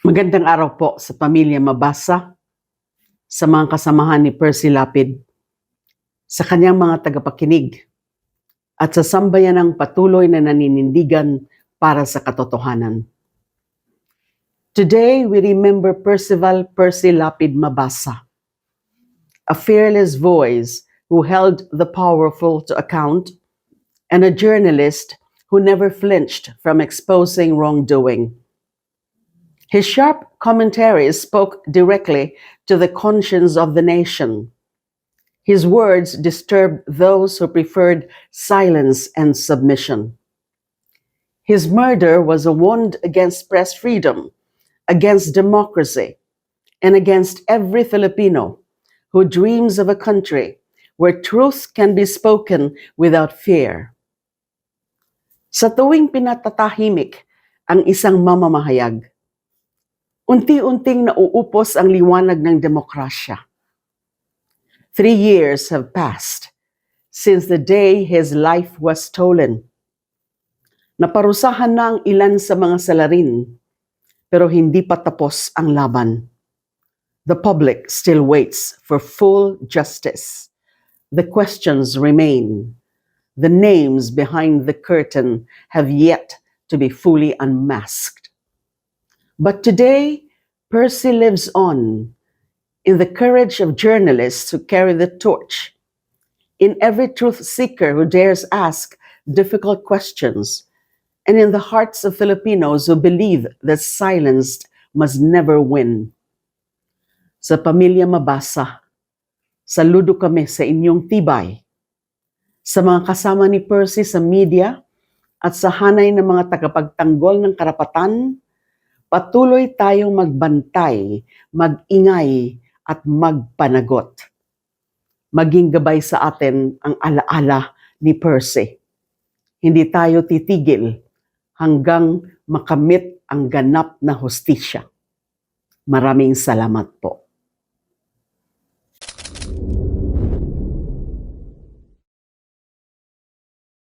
Magandang araw po sa pamilya Mabasa, sa mga kasamahan ni Percy Lapid, sa kanyang mga tagapakinig, at sa sambayan ng patuloy na naninindigan para sa katotohanan. Today, we remember Percival Percy Lapid Mabasa, a fearless voice who held the powerful to account and a journalist who never flinched from exposing wrongdoing. His sharp commentaries spoke directly to the conscience of the nation. His words disturbed those who preferred silence and submission. His murder was a wound against press freedom, against democracy, and against every Filipino who dreams of a country where truth can be spoken without fear. Sa tuwing pinatatahimik ang isang mamamahayag, unti-unting nauupos ang liwanag ng demokrasya. Three years have passed since the day his life was stolen. Naparusahan na ang ilan sa mga salarin, pero hindi pa tapos ang laban. The public still waits for full justice. The questions remain. The names behind the curtain have yet to be fully unmasked. But today, Percy lives on in the courage of journalists who carry the torch, in every truth seeker who dares ask difficult questions, and in the hearts of Filipinos who believe that silence must never win. Sa pamilya mabasa, saludo kami sa inyong tibay. Sa mga kasama ni Percy sa media at sa hanay ng mga tagapagtanggol ng karapatan, patuloy tayong magbantay, magingay at magpanagot. Maging gabay sa atin ang alaala ni Percy. Hindi tayo titigil hanggang makamit ang ganap na hostisya. Maraming salamat po.